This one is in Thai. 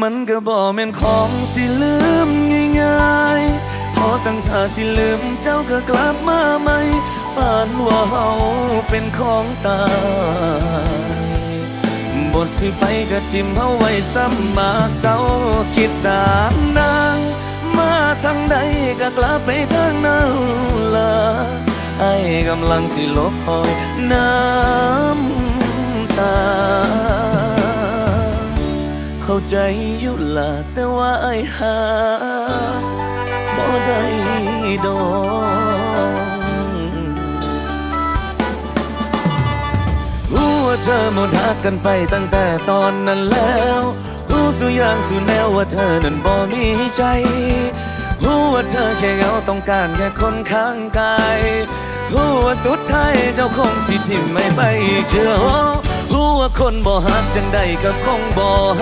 มันก็บ่แม่นของสิลืมง่ายๆ พอตั้งท่าสิลืมเจ้าก็กลับมาใหม่ปานว่าเฮาเป็นของตายบทสิไปก็จิ้มเฮาไว้ซ้ำมาเศร้าคิดสามนางมาทางใดก็กลับไปทางนั้นละไอ้กำลังที่ลบคอยน้ำ เข้าใจอยู่ละแต่ว่าไอ้หาบ่ได้ดอกรู้ว่าเธอหมดหักกันไปตั้งแต่ตอนนั้นแล้ว รู้สุอย่างสุแนวว่าเธอนั้นบ่มีใจรู้ว่าเธอแค่เหงาต้องการแค่คนข้างกายรู้ว่าสุดท้ายเจ้าคงสิทิมไม่ไปอีกเชื่อรู้ว่าคนบ่หักจังใดก็คงบ่